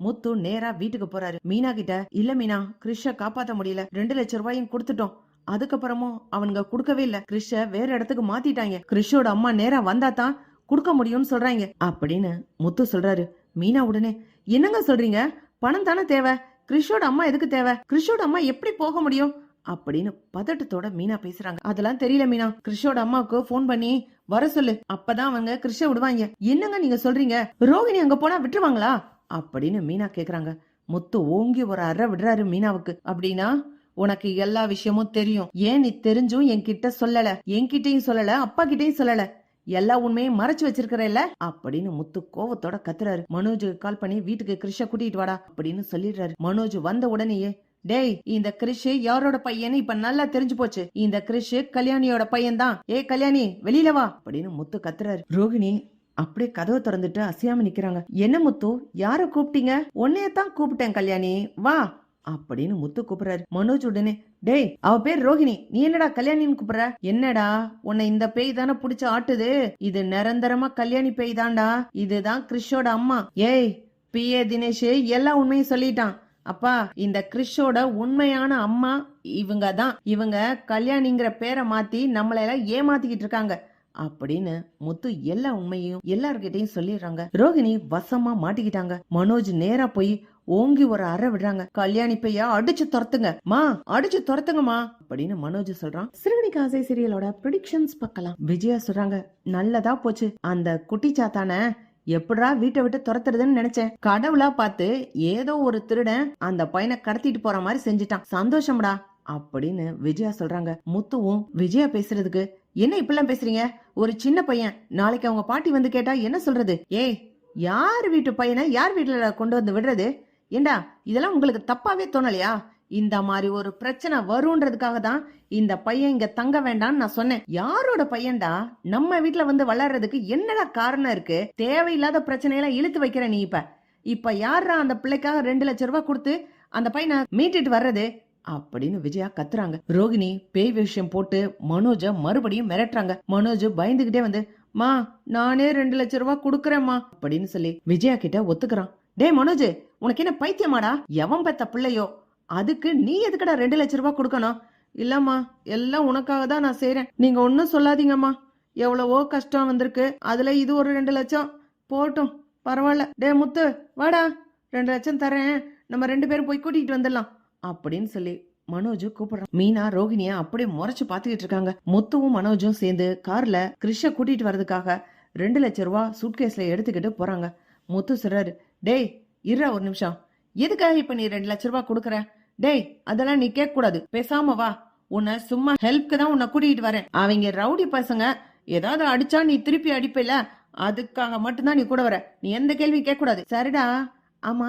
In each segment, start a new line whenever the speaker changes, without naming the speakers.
முத்து நேரா வீட்டுக்கு போறாரு. மீனா கிட்ட இல்ல மீனா கிருஷ காப்பாத்த முடியல. ரெண்டு லட்சம் ரூபாயும் கொடுத்துட்டோம். அதுக்கப்புறமும் அவனுங்க கொடுக்கவே இல்ல. கிருஷ வேற இடத்துக்கு மாத்திட்டாங்க. கிருஷோட அம்மா நேரா வந்தா தான் கொடுக்க முடியும்னு சொல்றாங்க. அப்படின்னு முத்து சொல்றாரு. மீனா உடனே என்னங்க சொல்றீங்க? பணம் தானே தேவை? கிருஷோட அம்மா எதுக்கு தேவை? கிருஷோட அம்மா எப்படி போக முடியும்? அப்படின்னு பதட்டத்தோட மீனா பேசுறாங்க. அதெல்லாம் தெரியல மீனா. கிருஷோட அம்மாவுக்கு ஃபோன் பண்ணி வர சொல்லு. அப்பதான் அவங்க கிருஷ விடுவாங்க. என்னங்க நீங்க சொல்றீங்க? ரோகிணி அங்க போனா விட்டுருவாங்களா? அப்படின்னு மீனா கேக்குறாங்க. முத்து ஓங்கி ஒரு அற விடுறாரு மீனாவுக்கு. அப்படின்னா உனக்கு எல்லா விஷயமும் தெரியும். ஏன் நீ தெரிஞ்சும் என்கிட்ட சொல்லல? என்கிட்டயும் சொல்லல அப்பா கிட்டயும் சொல்லல. எல்லா உண்மையும் மறைச்சு வச்சிருக்கிறல்ல அப்படின்னு முத்து கோவத்தோட கத்துறாரு. மனோஜுக்கு கால் பண்ணி வீட்டுக்கு கிருஷ கூட்டிட்டு வாடா அப்படின்னு சொல்லிடுறாரு. மனோஜ் வந்த உடனேயே டேய் இந்த கிரிஷ் யாரோட பையன்னு இப்ப நல்லா தெரிஞ்சு போச்சு. இந்த கிரிஷ் கல்யாணியோட பையன் தான் ஏ கல்யாணி வெளியில வா அப்படின்னு முத்து கத்துறாரு. ரோகிணி அப்படியே கதவை திறந்துட்டு அசையாம நிக்கிறாங்க. என்ன முத்து? யார கூப்பிட்டீங்க? உன்னையத்தான் கூப்பிட்டேன் கல்யாணி. வா. அப்படின்னு முத்து கூப்பிடுறாரு. மனோஜ் உடனே டேய் அவ பேர் ரோஹிணி. நீ என்னடா கல்யாணின்னு கூப்பிடுற? என்னடா? உன்னை இந்த பேய் தானே புடிச்சு ஆட்டுது? இது நிரந்தரமா கல்யாணி பேய் தான்டா. இதுதான் கிறிஷோட அம்மா. ஏய் பி. ஏ. தினேஷ் எல்லா உண்மையும் சொல்லிட்டான். அப்பா இந்த கிறிஷோட உண்மையான அம்மா இவங்க தான் இவங்க கல்யாணிங்கிற பேரை மாத்தி நம்மளெல்லாம் ஏமாத்திக்கிட்டு இருக்காங்க. அப்படின்னு முத்து எல்லா உண்மையும் எல்லார்கிட்டயும் சொல்லிடுறாங்க. ரோகிணி வசமா மாட்டிக்கிட்டாங்க. மனோஜ் நேரா போய் ஓங்கி ஒரு அறை விடுறாங்க. கல்யாணி பையா அடிச்சு துரத்துங்க. மா அடிச்சு துரத்துங்கம்மா அப்படின்னு மனோஜ் சொல்றான். சிறுகணி காசை சீரியலோட ப்ரிடிக்ஷன்ஸ் பார்க்கலாம். விஜயா சொல்றாங்க நல்லதா போச்சு. அந்த குட்டி சாத்தான எப்படா வீட்டை விட்டு துரத்துறதுன்னு நினைச்சேன். கடவுளா பார்த்து ஏதோ ஒரு திருடன் அந்த பையனை கடத்திட்டு போற மாதிரி செஞ்சுட்டான். சந்தோஷம்டா அப்படின்னு விஜயா சொல்றாங்க. முத்துவும் விஜயா பேசுறதுக்கு என்ன இப்பெல்லாம் பேசுறீங்க? ஒரு சின்ன பையன். நாளைக்கு அவங்க பாட்டி வந்து கேட்டா என்ன சொல்றது? ஏய் யார் வீட்டு பையனை யார் வீட்டுல கொண்டு வந்து விடுறது? ஏண்டா இதெல்லாம் உங்களுக்கு தப்பாவே தோணலையா? இந்த மாதிரி ஒரு பிரச்சனை வரும்ன்றதுக்காக தான் இந்த பையன் இங்க தங்க வேண்டாம்னு நான் சொன்னேன். யாரோட பையன்டா? நம்ம வீட்டுல வந்து வளர்றதுக்கு என்னடா காரணம் இருக்கு? தேவையில்லாத பிரச்சனையெல்லாம் இழுத்து வைக்கிற நீ இப்ப. இப்ப யாரா அந்த பிள்ளைக்காக ரெண்டு லட்சம் ரூபாய் கொடுத்து அந்த பையனை மீட்டுட்டு வர்றது? அப்படின்னு விஜயா கத்துறாங்க. ரோகிணி பேய் விஷயம் போட்டு மனோஜ மறுபடியும் மிரட்டுறாங்க. மனோஜ் பயந்துகிட்டே வந்து மா நானே ரெண்டு லட்சம் ரூபா குடுக்கறேம்மா அப்படின்னு சொல்லி விஜயா கிட்ட ஒத்துக்கிறான். டே மனோஜ் உனக்கு என்ன பைத்தியமாடா? எவன் பெத்த பிள்ளையோ? அதுக்கு நீ எதுக்கடா ரெண்டு லட்ச ரூபா கொடுக்கணும்? இல்லம்மா எல்லாம் உனக்காக தான் நான் செய்யறேன் நீங்க ஒன்னும் சொல்லாதீங்கம்மா. எவ்வளவோ கஷ்டம் வந்திருக்கு. அதுல இது ஒரு ரெண்டு லட்சம். போட்டும். பரவாயில்ல. டே முத்து வாடா. ரெண்டு லட்சம் தரேன். நம்ம ரெண்டு பேரும் போய் கூட்டிகிட்டு வந்துடலாம். அப்படின்னு சொல்லி மனோஜ் கூப்பிடுறான். மீனா ரோகிணிய அப்படியே முறைச்சு பாத்துக்கிட்டு இருக்காங்க. முத்துவும் மனோஜும் சேர்ந்து கார்ல கிறிஷ கூட்டிட்டு வர்றதுக்காக ரெண்டு லட்ச ரூபா சூட்கேஸ்ல எடுத்துக்கிட்டு போறாங்க. முத்து சொல்றாரு டேய் இருடா ஒரு நிமிஷம். எதுக்காக இப்ப நீ ரெண்டு லட்ச ரூபா கொடுக்குற? டேய் அதெல்லாம் நீ கேட்க கூடாது பேசாம வா. உன்னை சும்மா ஹெல்ப்க்கு தான் உன்னை கூட்டிகிட்டு வரேன். அவங்க ரவுடி பசங்க ஏதாவது அடிச்சா நீ திருப்பி அடிப்பில? அதுக்காக மட்டும்தான் நீ கூட வர. நீ எந்த கேள்வியும் கேட்க கூடாது சரிடா. ஆமா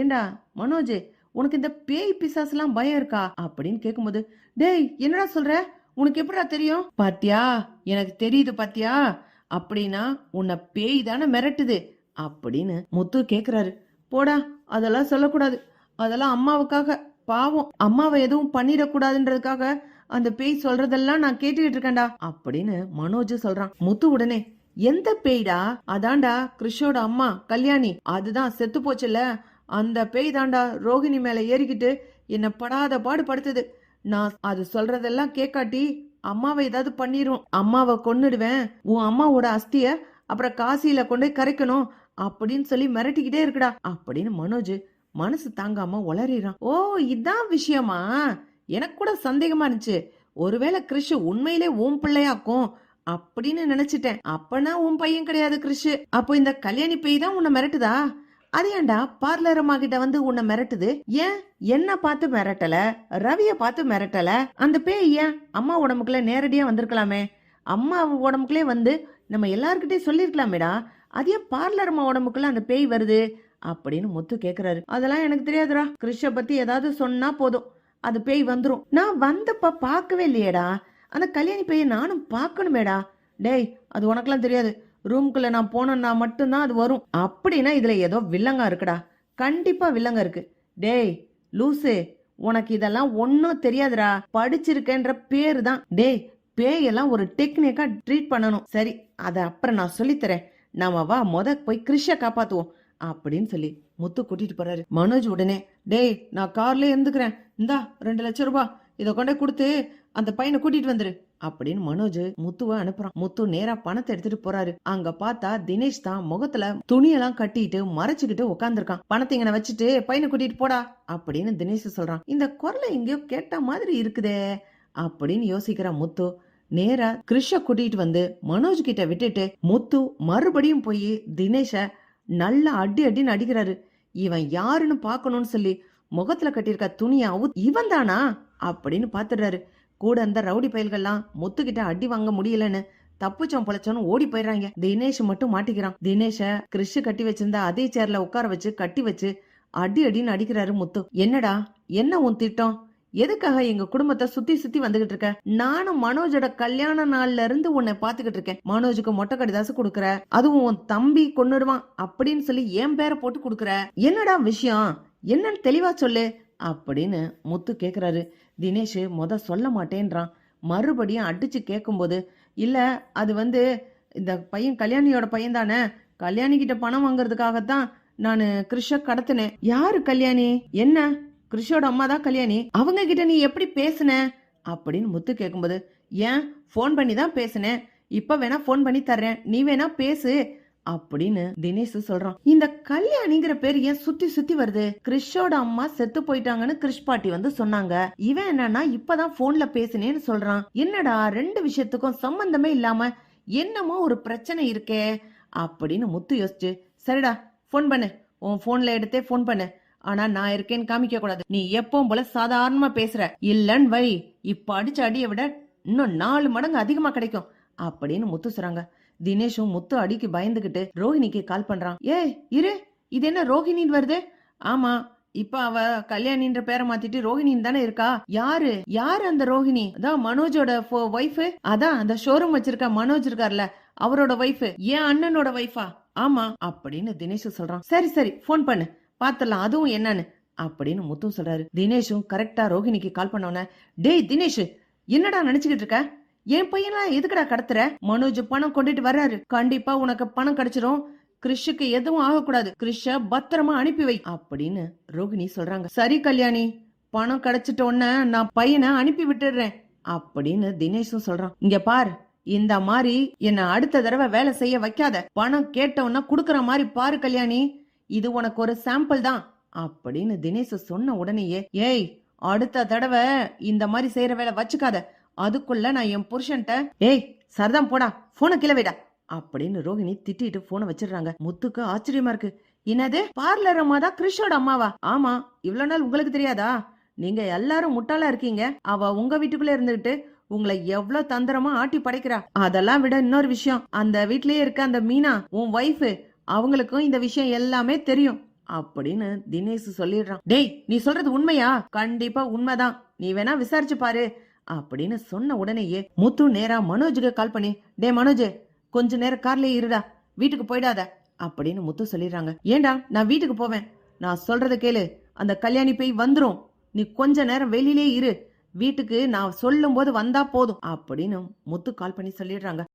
ஏண்டா? மனோஜ் உனக்கு இந்த பேய் பிசாசுலாம் பயம் இருக்கா? அப்படின்னு கேட்கும்போது டேய் என்னடா சொல்ற? உனக்கு எப்படிடா தெரியும்? பாத்தியா? எனக்கு தெரியுது பாத்தியா? அப்படின்னா உன்னை பேய் தானே மிரட்டுது அப்படின்னு முத்து கேக்குறாரு. போடா அதெல்லாம் சொல்லக்கூடாது. அதெல்லாம் அம்மாவுக்காக பாவம். அம்மாவை எதுவும் பண்ணிடக்கூடாதுன்றதுக்காக அந்த பேய் சொல்றதெல்லாம் நான் கேட்டுக்கிட்டு இருக்கேன்டா அப்படின்னு மனோஜ் சொல்றான். முத்து உடனே எந்த பேய்டா? அதான்டா கிருஷோட அம்மா கல்யாணி. அதுதான் செத்து போச்சுல்ல. அந்த பேய் தாண்டா ரோகிணி மேலே ஏறிக்கிட்டு என்னை படாத பாடு படுத்துது. நான் அது சொல்றதெல்லாம் கேட்காட்டி அம்மாவை ஏதாவது பண்ணிரும். அம்மாவை கொன்னுடுவேன். உன் அம்மாவோட அஸ்திய அப்புறம் காசியில கொண்டு போய் கரைக்கணும் அப்படின்னு சொல்லி மிரட்டிக்கிட்டே இருக்குடா அப்படின்னு மனோஜ் மனசு தாங்காம உளறிறான் ஓ இதான் விஷயமா? எனக்கு கூட சந்தேகமா இருந்துச்சு. ஒருவேளை கிறிஷ் உண்மையிலே உன் பிள்ளையாக்கும் அப்படின்னு நினைச்சிட்டேன். அப்பனா உன் பையன் கிடையாது கிறிஷ் அப்போ இந்த கல்யாணி பேய் தான் உன்னை மிரட்டுதா? அது ஏன்டா பார்லர் அம்மா கிட்ட வந்து உன்னை மிரட்டுது? ஏன்? என்ன பார்த்து மிரட்டல? ரவிய பார்த்து மிரட்டல? அந்த பேய் ஏன்? அம்மா உடம்புக்குள்ள நேரடியா வந்திருக்கலாமே. அம்மா உடம்புக்குள்ளே வந்து நம்ம எல்லாருக்கிட்டே சொல்லிருக்கலாமேடா. அது ஏன் பார்லர் அம்மா உடம்புக்குள்ள அந்த பேய் வருது? அப்படின்னு முத்து கேக்குறாரு. அதெல்லாம் எனக்கு தெரியாதுடா. கிருஷ பத்தி ஏதாவது சொன்னா போதும். அது பேய் வந்துரும். நான் வந்தப்ப பார்க்கவே இல்லையேடா. அந்த கல்யாணி பேயை நானும் பார்க்கணுமேடா. டேய் அது உனக்கெல்லாம் தெரியாது. ரூம்குள்ள நான் போனேன்னா மட்டும்தான் அது வரும். அப்படின்னா இதுல ஏதோ வில்லங்கம் இருக்குடா. கண்டிப்பா வில்லங்கம் இருக்கு. டேய் லூசு உனக்கு இதெல்லாம் ஒன்னும் தெரியாதுடா. படிச்சிருக்கேன்ற பேரு தான் டேய் பேயெல்லாம் ஒரு டெக்னிக்கா ட்ரீட் பண்ணணும். சரி அதை அப்புறம் நான் சொல்லித்தரேன். நாம வா மொத போய் கிறிஷ காப்பாத்துவோம். அப்படின்னு சொல்லி முத்து கூட்டிட்டு போறாரு. மனோஜ் உடனே டேய் நான் கார்லயே இருந்துக்கிறேன். இந்தா ரெண்டு லட்சம் ரூபாய் இதை கொண்டே கொடுத்து அந்த பையனை கூட்டிட்டு வந்துரு. அப்படின்னு மனோஜ் முத்துவை அனுப்புறான். முத்து நேரா பணத்தை எடுத்துட்டு போறாரு. அங்க பார்த்தா தினேஷ் தான் முகத்துல துணியெல்லாம் கட்டிட்டு மறைச்சுக்கிட்டு உட்காந்துருக்கான் பணத்தை இங்க வச்சுட்டு பையனை கூட்டிட்டு போடா அப்படின்னு தினேஷ் சொல்றான். இந்த குரலை எங்கேயோ கேட்ட மாதிரி இருக்குதே அப்படின்னு யோசிக்கிறான் முத்து. நேரா கிருஷ கூட்டிட்டு வந்து மனோஜ் கிட்ட விட்டுட்டு முத்து மறுபடியும் போய் தினேஷ நல்லா அடி அடின்னு அடிக்கிறாரு. இவன் யாருன்னு பாக்கணும்னு சொல்லி முகத்துல கட்டியிருக்க துணியை அவு இவன் தானா அப்படின்னு பாத்துடுறாரு கூட அந்த ரவுடி பயல்கள்லாம் முத்துக்கிட்ட அடி வாங்க முடியலன்னு தப்புச்சோம் பொழைச்சோன்னு ஓடி போயிடுறாங்க. தினேஷ் மட்டும் மாட்டிக்கிறான். தினேஷ கிறிஷ் கட்டி வச்சிருந்த அதே சேர்ல உட்கார வச்சு கட்டி வச்சு அடி அடின்னு அடிக்கிறாரு முத்து. என்னடா? என்ன உன் திட்டம்? எதுக்காக எங்க குடும்பத்தை சுத்தி சுத்தி வந்துகிட்டு இருக்க? நானும் மனோஜோட கல்யாண நாள்ல இருந்து உன்னை பாத்துக்கிட்டு இருக்கேன். மனோஜுக்கு மொட்டை கடிதாசு கொடுக்குற அதுவும் உன் தம்பி கொன்னுடுவான் அப்படின்னு சொல்லி என் பேரை போட்டு கொடுக்குற. என்னடா விஷயம்? என்னன்னு தெளிவா சொல்லு அப்படின்னு முத்து கேக்குறாரு. தினேஷ் முத சொல்ல மாட்டேன்றான். மறுபடியும் அடிச்சு கேட்கும்போது இல்லை அது வந்து இந்த பையன் கல்யாணியோட பையன் தானே? கல்யாணி கிட்ட பணம் வாங்குறதுக்காகத்தான் நான் கிருஷ கடத்தினேன். யாரு கல்யாணி? என்ன? கிருஷோட அம்மா தான் கல்யாணி? அவங்க கிட்ட நீ எப்படி பேசுன? அப்படின்னு முத்து கேட்கும்போது ஏன்? ஃபோன் பண்ணி தான் பேசுனேன். இப்போ வேணா ஃபோன் பண்ணி தர்றேன். நீ வேணா பேசு. அப்படின்னு தினேஷ் சொல்றான். இந்த கல்யாணிங்கிற பேர் ஏன் சுத்தி சுத்தி வருது? கிறிஷோட அம்மா செத்து போயிட்டாங்கன்னு கிறிஷ் பாட்டி வந்து சொன்னாங்க. இவன் என்னன்னா இப்பதான் போன்ல பேசினேன்னு சொல்றான். என்னடா ரெண்டு விஷயத்துக்கும் சம்பந்தமே இல்லாம என்னமோ ஒரு பிரச்சனை இருக்கே அப்படின்னு முத்து யோசிச்சு. சரிடா ஃபோன் பண்ணு. உன் போன்ல எடுத்தே ஃபோன் பண்ணு. ஆனா நான் இருக்கேன்னு காமிக்க கூடாது. நீ எப்பவும் போல சாதாரணமா பேசுற. இல்லன்னு வை. இப்ப அடிச்ச அடியை விட இன்னும் நாலு மடங்கு அதிகமா கிடைக்கும் அப்படின்னு முத்து சொல்றாங்க. தினேஷும் முத்து அடிக்கு பயந்துகிட்டு ரோஹிணிக்கு கால் பண்றான். ஏய் இரு. இது என்ன ரோஹிணின்னு வருது? ஆமா. இப்ப அவ கல்யாணின்ற பேரை மாத்திட்டு ரோஹிணின்னு தானே இருக்கா? யாரு? யாரு அந்த ரோஹிணி? அதான் மனோஜோட ஒய்ஃப் அதான் அந்த ஷோரூம் வச்சிருக்க மனோஜ் இருக்கார்ல அவரோட ஒய்ஃப் என் அண்ணனோட ஒய்ஃபா ஆமா. அப்படின்னு தினேஷ் சொல்றான். சரி சரி. போன் பண்ணு. பாத்துடலாம். அதுவும் என்னன்னு. அப்படின்னு முத்து சொல்றாரு. தினேஷும் கரெக்டா ரோஹிணிக்கு கால் பண்ணவன டேய் தினேஷ் என்னடா நினைச்சுக்கிட்டு இருக்க? என் பையனா எதுக்குடா கடத்துற? மனோஜ் பணம் கொண்டுட்டு வர்றாரு. கண்டிப்பா உனக்கு பணம் கிடைச்சிரும். கிறிஷுக்கு எதுவும் ஆகக்கூடாது. கிறிஷ பத்திரமா அனுப்பி வை. அப்படின்னு ரோகிணி சொல்றாங்க. சரி கல்யாணி பணம் கிடைச்சிட்ட உடனே நான் பையனை அனுப்பி விட்டுடுறேன் அப்படின்னு தினேஷும் சொல்றான். இங்க பார் இந்த மாதிரி என்ன அடுத்த தடவை வேலை செய்ய வைக்காத. பணம் கேட்டவனா குடுக்கற மாதிரி பாரு கல்யாணி. இது உனக்கு ஒரு சாம்பிள் தான் அப்படின்னு தினேஷ் சொன்ன உடனேயே ஏய் அடுத்த தடவை இந்த மாதிரி செய்யற வேலை வச்சுக்காத. அதுக்குள்ள நான் என் புருஷன்ட்ட ஏய் சரதான் போடா போனை கீழே வைடா. அப்படின்னு ரோஹிணி திட்டிட்டு போனை வச்சிடுறாங்க. முத்துக்கு ஆச்சரியமா இருக்கு. என்னது? பார்லர் அம்மா தான் கிறிஷோட அம்மாவா? ஆமா. இவ்வளவு நாள் உங்களுக்கு தெரியாதா? நீங்க எல்லாரும் முட்டாளா இருக்கீங்க. அவ உங்க வீட்டுக்குள்ள இருந்துகிட்டு உங்களை எவ்வளவு தந்திரமா ஆட்டி படைக்கிறா. அதெல்லாம் விட இன்னொரு விஷயம். அந்த வீட்லயே இருக்க அந்த மீனா உன் ஒய்ஃப் அவங்களுக்கும் இந்த விஷயம் எல்லாமே தெரியும். அப்படின்னு தினேஷ் சொல்லிடுறான். டேய் நீ சொல்றது உண்மையா? கண்டிப்பா உண்மைதான். நீ வேணா விசாரிச்சு பாரு. அப்படின்னு சொன்ன உடனேயே முத்து நேரா மனோஜுக்கு கால் பண்ணி டே மனோஜ் கொஞ்ச நேரம் கார்லயே இருடா வீட்டுக்கு போயிடாத அப்படின்னு முத்து சொல்லிடுறாங்க. ஏண்டா நான் வீட்டுக்கு போவேன். நான் சொல்றத கேளு. அந்த கல்யாணி போய் வந்துரும். நீ கொஞ்ச நேரம் வெளியிலே இரு. வீட்டுக்கு நான் சொல்லும் போது வந்தா போதும் அப்படின்னு முத்து கால் பண்ணி சொல்லிடுறாங்க.